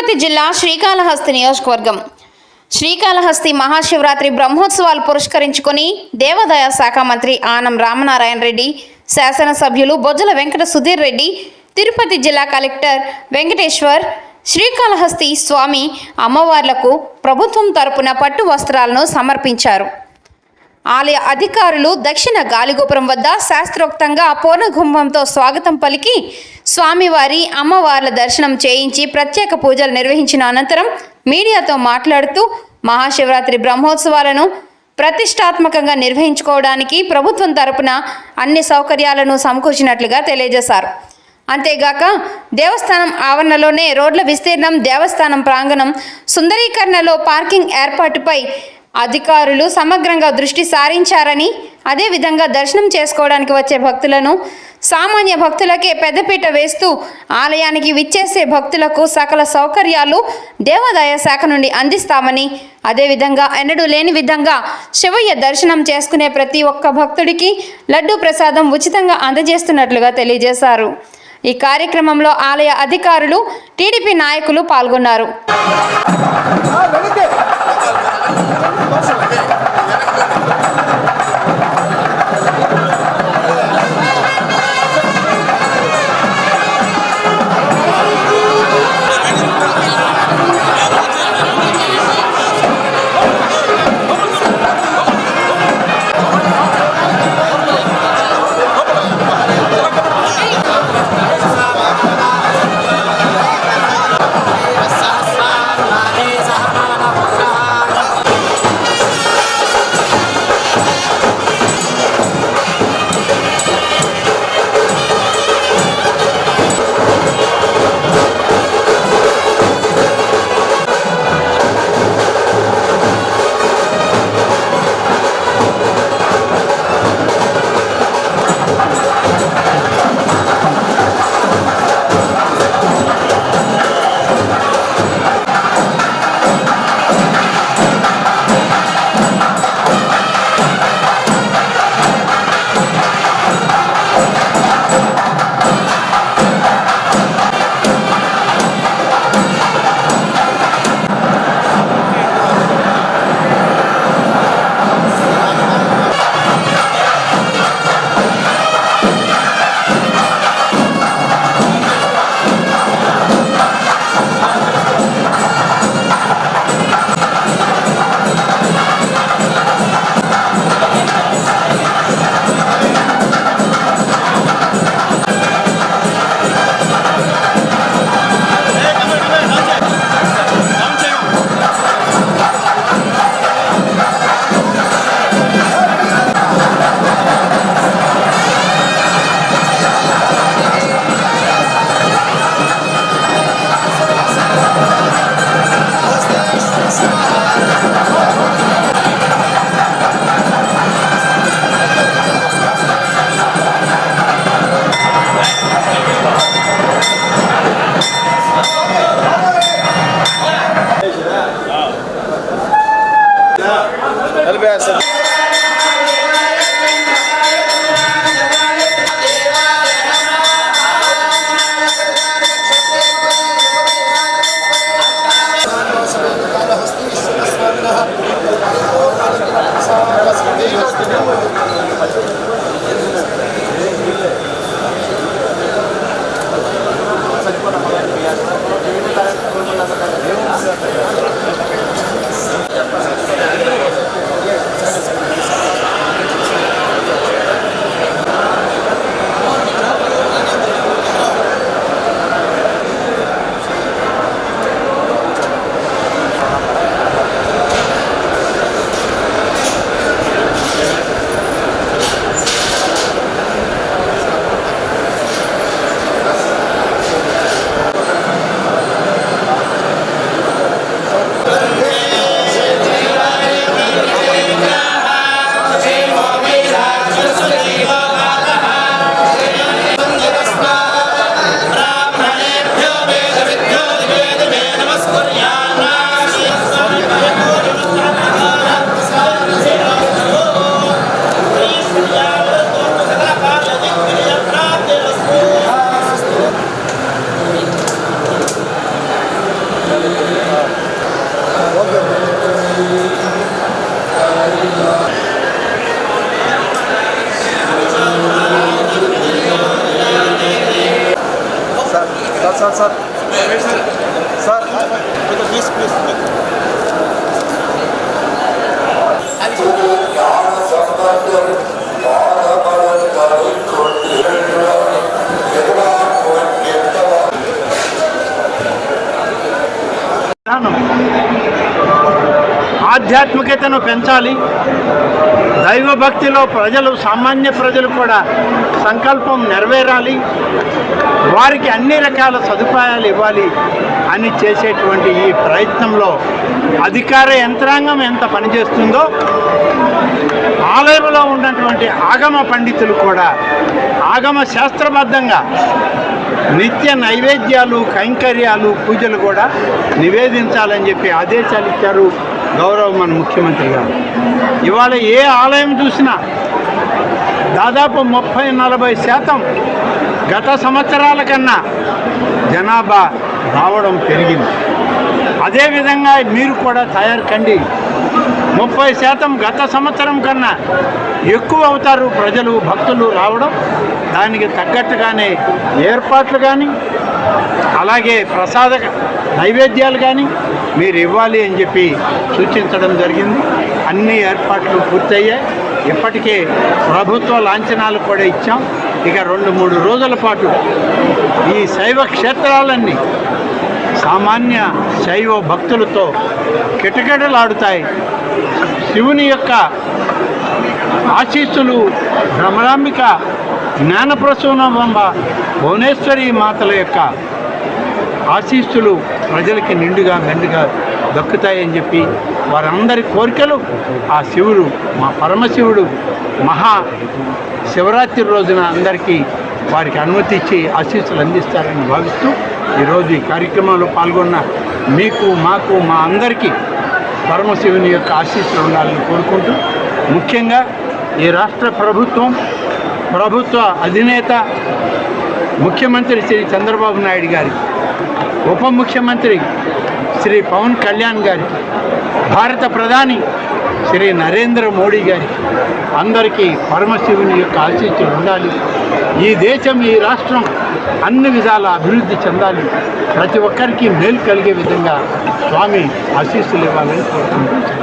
తిరుపతి జిల్లా శ్రీకాళహస్తి నియోజకవర్గం. శ్రీకాళహస్తి మహాశివరాత్రి బ్రహ్మోత్సవాలు పురస్కరించుకొని దేవాదాయ శాఖ మంత్రి ఆనం రామనారాయణ రెడ్డి శాసనసభ్యులు బొజ్జల వెంకట సుధీర్ రెడ్డి తిరుపతి జిల్లా కలెక్టర్ వెంకటేశ్వర్ శ్రీకాళహస్తి స్వామి అమ్మవార్లకు ప్రభుత్వం తరపున పట్టు వస్త్రాలను సమర్పించారు. ఆలయ అధికారులు దక్షిణ గాలిగోపురం వద్ద శాస్త్రోక్తంగా పూర్ణగుంభంతో స్వాగతం పలికి స్వామివారి అమ్మవార్ల దర్శనం చేయించి ప్రత్యేక పూజలు నిర్వహించిన అనంతరం మీడియాతో మాట్లాడుతూ మహాశివరాత్రి బ్రహ్మోత్సవాలను ప్రతిష్టాత్మకంగా నిర్వహించుకోవడానికి ప్రభుత్వం తరపున అన్ని సౌకర్యాలను సమకూర్చినట్లుగా తెలియజేశారు. అంతేగాక దేవస్థానం ఆవరణలోనే రోడ్ల విస్తీర్ణం దేవస్థానం ప్రాంగణం సుందరీకరణలో పార్కింగ్ ఏర్పాటుపై అధికారులు సమగ్రంగా దృష్టి సారించారని అదేవిధంగా దర్శనం చేసుకోవడానికి వచ్చే భక్తులను సామాన్య భక్తులకే పెద్దపీట వేస్తూ ఆలయానికి విచ్చేసే భక్తులకు సకల సౌకర్యాలు దేవాదాయ శాఖ నుండి అందిస్తామని అదేవిధంగా ఎన్నడూ లేని విధంగా శివయ్య దర్శనం చేసుకునే ప్రతి ఒక్క భక్తుడికి లడ్డూ ప్రసాదం ఉచితంగా అందజేస్తున్నట్లుగా తెలియజేశారు. ఈ కార్యక్రమంలో ఆలయ అధికారులు టీడీపీ నాయకులు పాల్గొన్నారు. Sir sir sir sir please please Thank you. ఆధ్యాత్మికతను పెంచాలి. దైవభక్తిలో ప్రజలు సామాన్య ప్రజలు కూడా సంకల్పం నెరవేరాలి. వారికి అన్ని రకాల సదుపాయాలు ఇవ్వాలి అని చేసేటువంటి ఈ ప్రయత్నంలో అధికార యంత్రాంగం ఎంత పనిచేస్తుందో ఆలయంలో ఉన్నటువంటి ఆగమ పండితులు కూడా ఆగమ శాస్త్రబద్ధంగా నిత్య నైవేద్యాలు కైంకర్యాలు పూజలు కూడా నివేదించాలని చెప్పి ఆదేశాలు ఇచ్చారు. గౌరవ మన ముఖ్యమంత్రి గారు ఇవాళ ఏ ఆలయం చూసినా దాదాపు ముప్పై నలభై శాతం గత సంవత్సరాల కన్నా జనాభా రావడం పెరిగింది. అదేవిధంగా మీరు కూడా తయారు కండి. ముప్పై శాతం గత సంవత్సరం కన్నా ఎక్కువ అవుతారు ప్రజలు భక్తులు రావడం. దానికి తగ్గట్టుగానే ఏర్పాట్లు కానీ అలాగే ప్రసాద నైవేద్యాలు కానీ మీరు ఇవ్వాలి అని చెప్పి సూచించడం జరిగింది. అన్ని ఏర్పాట్లు పూర్తయ్యాయి. ఇప్పటికే ప్రభుత్వ లాంఛనాలు కూడా ఇచ్చాం. ఇక రెండు మూడు రోజుల పాటు ఈ శైవ క్షేత్రాలన్నీ సామాన్య శైవ భక్తులతో కిటకిటలాడుతాయి. శివుని యొక్క ఆశీస్సులు భ్రమరాంబిక జ్ఞానప్రసూనబంబ భువనేశ్వరి మాతల యొక్క ఆశీస్సులు ప్రజలకి నిండుగా మెండుగా దక్కుతాయని చెప్పి వారందరి కోరికలు ఆ శివుడు మా పరమశివుడు మహా శివరాత్రి రోజున అందరికీ వారికి అనుమతి ఇచ్చి ఆశీస్సులు అందిస్తారని భావిస్తూ ఈరోజు ఈ కార్యక్రమంలో పాల్గొన్న మీకు మాకు మా అందరికీ పరమశివుని యొక్క ఆశీస్సులు ఉండాలని కోరుకుంటూ ముఖ్యంగా ఈ రాష్ట్ర ప్రభుత్వం ప్రభుత్వ అధినేత ముఖ్యమంత్రి శ్రీ చంద్రబాబు నాయుడు గారి ఉప ముఖ్యమంత్రి శ్రీ పవన్ కళ్యాణ్ గారి భారత ప్రధాని శ్రీ నరేంద్ర మోడీ గారి అందరికీ పరమశివుని యొక్క ఆశీస్సులు ఉండాలి. ఈ దేశం ఈ రాష్ట్రం అన్ని విధాల అభివృద్ధి చెందాలి. ప్రతి ఒక్కరికి మేలు కలిగే విధంగా స్వామి ఆశీస్సులు ఇవ్వాలని కోరుకుంటున్నాను.